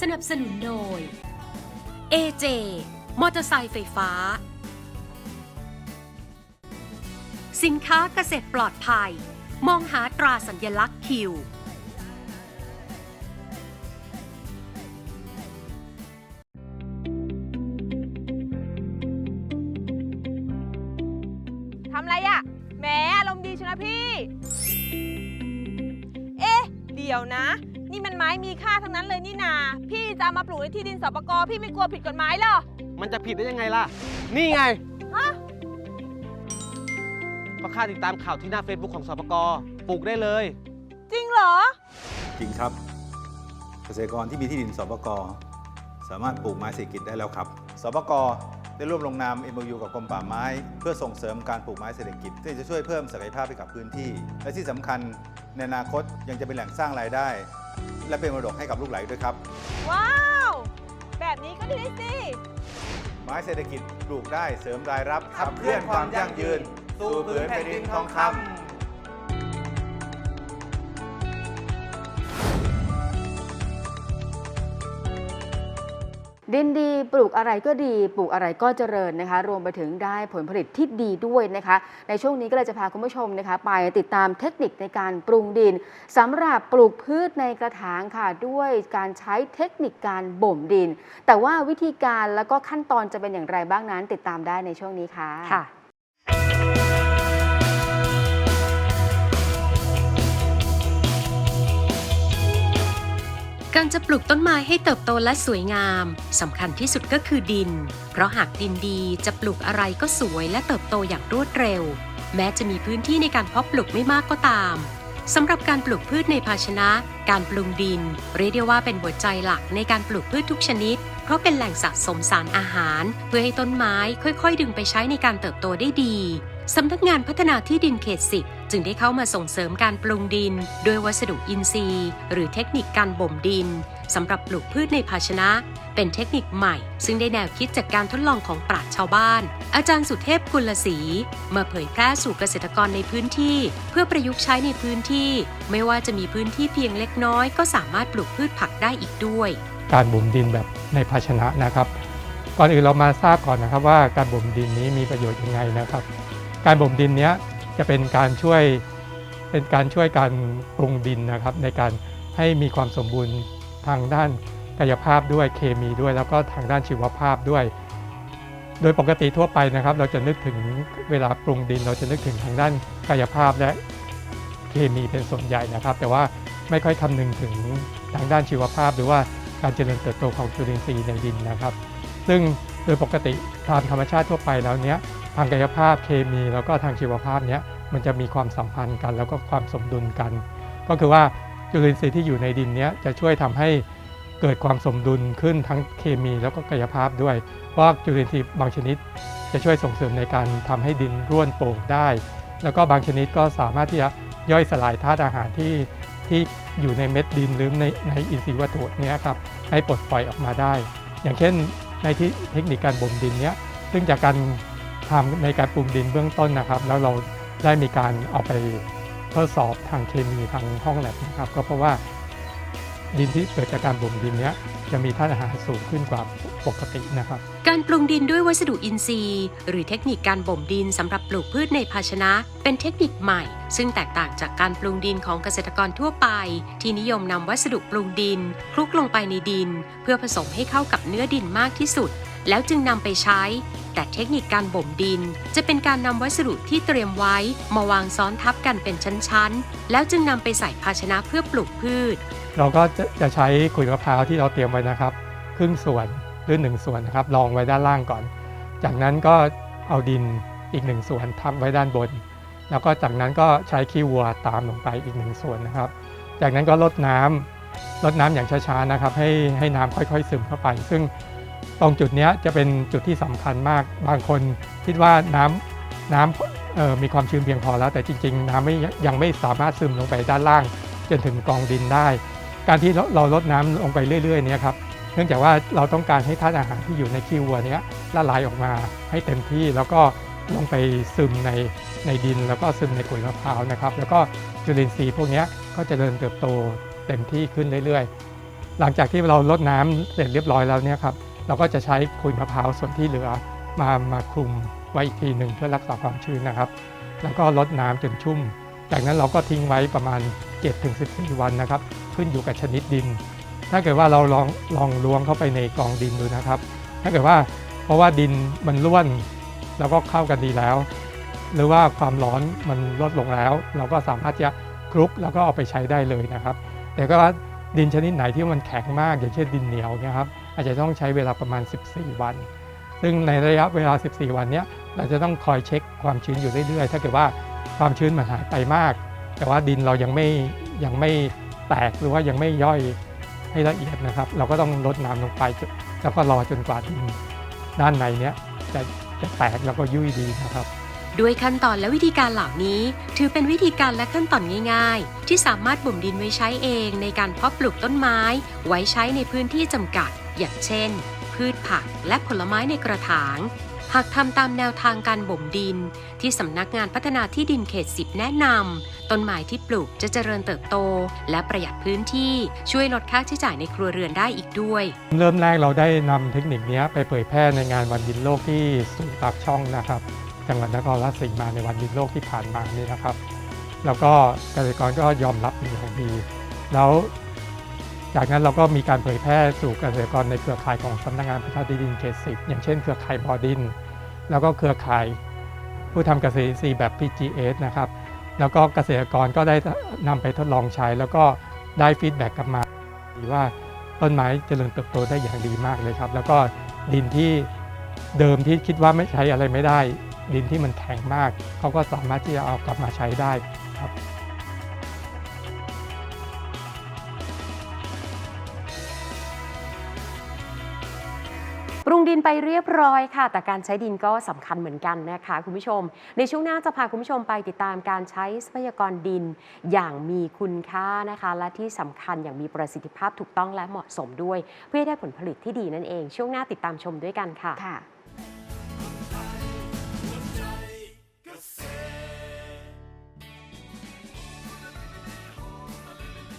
สนับสนุนโดย AJ มอเตอร์ไซค์ไฟฟ้า สินค้าเกษตรปลอดภัย มองหาตราสัญลักษณ์คิว ทำไรอะ่ะแหมอารมณ์ดีชนะพี่ เอ๊ะ เดี๋ยวนะ นี่มันไม้มีค่าทั้งนั้นเลยนี่นา พี่จะเอามาปลูกในที่ดินสปกพี่ไม่กลัวผิดกฎหมายเหรอ มันจะผิดได้ยังไงล่ะ นี่ไงฮะ ก็ค่าติดตามข่าวที่หน้า Facebook ของสปกปลูกได้เลย จริงเหรอ จริงครับ เกษตรกรที่มีที่ดินสปกสามารถปลูกไม้เศรษฐกิจได้แล้วครับสปกได้ร่วมลงนาม MOU กับกรมป่าไม้ เพื่อส่งเสริมการปลูกไม้เศรษฐกิจที่จะช่วยเพิ่มศักยภาพให้กับพื้นที่ และที่สำคัญในอนาคตยังจะเป็นแหล่งสร้างรายได้ และเป็นมรดกให้กับลูกหลานด้วยครับ ว้าว แบบนี้ก็ดีสิ ไม้เศรษฐกิจปลูกได้เสริมรายรับขับเคลื่อนความยั่งยืน สู่ผืนแผ่นดินทองคำ ดินดีปลูกอะไรก็ดี ปลูกอะไรก็เจริญนะคะ รวมไปถึงได้ผลผลิตที่ดีด้วยนะคะ ในช่วงนี้ก็เลยจะพาคุณผู้ชมนะคะ ไปติดตามเทคนิคในการปรุงดินสำหรับปลูกพืชในกระถางค่ะ ด้วยการใช้เทคนิคการบ่มดิน แต่ว่าวิธีการแล้วก็ขั้นตอนจะเป็นอย่างไรบ้างนั้น ติดตามได้ในช่วงนี้ค่ะค่ะ การจะปลูกต้นไม้ให้เติบโตและสวยงามสำคัญที่สุดก็คือดิน เพราะหากดินดีจะปลูกอะไรก็สวยและเติบโตอย่างรวดเร็ว แม้จะมีพื้นที่ในการเพาะปลูกไม่มากก็ตามสำหรับการปลูกพืชในภาชนะ การปรุงดิน เรียกได้ว่าเป็นหัวใจหลักในการปลูกพืชทุกชนิด เพราะเป็นแหล่งสะสมสารอาหาร เพื่อให้ต้นไม้ค่อย ๆ ดึงไปใช้ในการเติบโตได้ดี สำนักงานพัฒนาที่ดินเขตสิบจึงได้เข้ามาส่งเสริมการปรุงดิน ด้วยวัสดุอินทรีย์ หรือเทคนิคการบ่มดินสำหรับปลูกพืชในภาชนะ เป็นเทคนิคใหม่ ซึ่งได้แนวคิดจากการทดลองของปราชญ์ชาวบ้าน อาจารย์สุเทพกุลศรีมาเผยแพร่สู่เกษตรกรในพื้นที่ เพื่อประยุกต์ใช้ในพื้นที่ ไม่ว่าจะมีพื้นที่เพียงเล็กน้อย ก็สามารถปลูกพืชผักได้อีกด้วย การบ่มดินแบบในภาชนะนะครับก่อนอื่นเรามาทราบก่อนนะครับว่าการบ่มดินนี้มีประโยชน์ยังไงนะครับ การบ่มดินนี้จะเป็นการช่วยเป็นการช่วยการปรุงดินนะครับ ในการให้มีความสมบูรณ์ทางด้านกายภาพด้วยเคมีด้วย แล้วก็ทางด้านชีวภาพด้วย โดยปกติทั่วไปนะครับ เราจะนึกถึงเวลาปรุงดิน เราจะนึกถึงทางด้านกายภาพและเคมีเป็นส่วนใหญ่นะครับ แต่ว่าไม่ค่อยคำนึงถึงทางด้านชีวภาพ หรือว่าการเจริญเติบโตของจุลินทรีย์ในดินนะครับ ซึ่งโดยปกติตามธรรมชาติทั่วไปแล้วเนี้ย ทางกายภาพเคมีแล้วก็ทางชีวภาพเนี้ยมันจะมีความสัมพันธ์กัน แล้วก็ความสมดุลกัน ก็คือว่าจุลินทรีย์ที่อยู่ในดินเนี้ยจะช่วยทำให้เกิดความสมดุลขึ้นทั้งเคมีแล้วก็กายภาพด้วย เพราะจุลินทรีย์บางชนิดจะช่วยส่งเสริมในการทำให้ดินร่วนโป่งได้ แล้วก็บางชนิดก็สามารถที่จะย่อยสลายธาตุอาหารที่ที่อยู่ในเม็ดดินหรือในในอินทรีย์วัตถุเนี้ยครับให้ปลดปล่อยออกมาได้ อย่างเช่นในที่เทคนิคการบ่มดินเนี้ยซึ่งจากการ ทำในการปรุงดินเบื้องต้นนะครับ แล้วเราได้มีการเอาไปทดสอบทางเคมีทางห้องแลบนะครับ ก็เพราะว่าดินที่เกิดจากการบ่มดินเนี้ยจะมีธาตุอาหารสูงขึ้นกว่าปกตินะครับ การปรุงดินด้วยวัสดุอินทรีย์ หรือเทคนิคการบ่มดินสำหรับปลูกพืชในภาชนะ เป็นเทคนิคใหม่ ซึ่งแตกต่างจากการปรุงดินของเกษตรกรทั่วไป ที่นิยมนำวัสดุปรุงดิน คลุกลงไปในดิน เพื่อผสมให้เข้ากับเนื้อดินมากที่สุด แล้วจึงนำไปใช้ แต่เทคนิคการบ่มดิน จะเป็นการนำวัสดุที่เตรียมไว้ มาวางซ้อนทับกันเป็นชั้นๆ แล้วจึงนำไปใส่ภาชนะเพื่อปลูกพืช เราก็จะจะใช้ขุยมะพร้าวที่เราเตรียมไว้นะครับ ครึ่งส่วนหรือหนึ่งส่วนนะครับรองไว้ด้านล่างก่อน จากนั้นก็เอาดินอีกหนึ่งส่วนทับไว้ด้านบน แล้วก็จากนั้นก็ใช้ขี้วัวตามลงไปอีกหนึ่งส่วนนะครับ จากนั้นก็ลดน้ำลดน้ำอย่างช้าๆนะครับ ให้ให้น้ำค่อยๆซึมเข้าไป ซึ่ง ตรงจุดนี้จะเป็นจุดที่สำคัญมาก บางคนคิดว่าน้ำน้ำมีความชื้นเพียงพอแล้ว แต่จริง ๆ น้ำไม่ยังไม่สามารถซึมลงไปด้านล่าง จนถึงกองดินได้ การที่เราเราลดน้ำลงไปเรื่อยๆเนี่ยครับเนื่องจากว่าเราต้องการให้ธาตุอาหารที่อยู่ในขี้วัวนี้ละลายออกมาให้เต็มที่แล้วก็ลงไปซึมในในดิน แล้วก็ซึมในขุยมะพร้าวนะครับ แล้วก็จุลินทรีย์พวกนี้ก็จเจริญเติบโตเต็มที่ขึ้นเรื่อยๆ หลังจากที่เราลดน้ำเสร็จเรียบร้อยแล้วเนี่ยครับ เราก็จะใช้ขุยมะพร้าวส่วนที่เหลือมามาคลุมไว้อีกทีหนึ่งเพื่อรักษาความชื้นนะครับ แล้วก็ลดน้ำจนชุ่ม จากนั้นเราก็ทิ้งไว้ประมาณ 7-14 วันนะครับ ขึ้นอยู่กับชนิดดิน ถ้าเกิดว่าเราลองลองล้วงเข้าไปในกองดินดูนะครับ ถ้าเกิดว่าเพราะว่าดินมันร่วนแล้วก็เข้ากันดีแล้ว หรือว่าความร้อนมันลดลงแล้ว เราก็สามารถจะคลุกแล้วก็เอาไปใช้ได้เลยนะครับ แต่ก็ว่าดินชนิดไหนที่มันแข็งมากอย่างเช่นดินเหนียวเนี่ยครับ อาจจะต้องใช้เวลาประมาณ 14 วัน ซึ่งในระยะเวลา 14 วันนี้เราจะต้องคอยเช็คความชื้นอยู่เรื่อยๆ ถ้าเกิดว่าความชื้นมันหายไปมาก แต่ว่าดินเรายังไม่ยังไม่แตกหรือว่ายังไม่ย่อยให้ละเอียดนะครับ เราก็ต้องลดน้ำลงไปแล้วก็รอจนกว่าดินด้านในเนี้ยจะจะแตกแล้วก็ยุ่ยดีนะครับด้วยขั้นตอนและวิธีการเหล่านี้ ถือเป็นวิธีการและขั้นตอนง่าย ๆ ที่สามารถบ่มดินไว้ใช้เองในการเพาะปลูกต้นไม้ ไว้ใช้ในพื้นที่จำกัด อย่างเช่น พืชผักและผลไม้ในกระถาง หากทำตามแนวทางการบ่มดิน ที่สำนักงานพัฒนาที่ดินเขต10แนะนำต้นไม้ที่ปลูกจะเจริญเติบโต และประหยัดพื้นที่ช่วยลดค่าใช้จ่ายในครัวเรือนได้อีกด้วย เริ่มแรกเราได้นำเทคนิคนี้ไปเผยแพร่ในงานวันดินโลกที่ศูนย์ปากช่องนะครับจังหวัดนครราชสีมาในวันดินโลกที่ผ่านมานี่นะครับ แล้วก็เกษตรกรก็ยอมรับเป็นอย่างดี แล้ว จากนั้นเราก็มีการเผยแพร่สู่เกษตรกรในเครือข่ายของสำนักงานพัฒนาที่ดินเขตสิบอย่างเช่นเครือข่ายบอดิน แล้วก็เครือข่ายผู้ทำเกษตรอินทรีย์แบบ PGS นะครับ แล้วก็เกษตรกรก็ได้นำไปทดลองใช้ แล้วก็ได้ฟีดแบ็กกลับมาว่าต้นไม้เจริญเติบโตได้อย่างดีมากเลยครับ แล้วก็ดินที่เดิมที่คิดว่าไม่ใช้อะไรไม่ได้ ดินที่มันแข็งมาก เขาก็สามารถที่จะเอากลับมาใช้ได้ครับ รุงดินไปเรียบร้อยค่ะ แต่การใช้ดินก็สำคัญเหมือนกันนะคะคุณผู้ชม ในช่วงหน้าจะพาคุณผู้ชมไปติดตามการใช้ทรัพยากรดินอย่างมีคุณค่านะคะ และที่สำคัญอย่างมีประสิทธิภาพถูกต้องและเหมาะสมด้วย เพื่อให้ได้ผลผลิตที่ดีนั่นเอง ช่วงหน้าติดตามชมด้วยกันค่ะค่ะ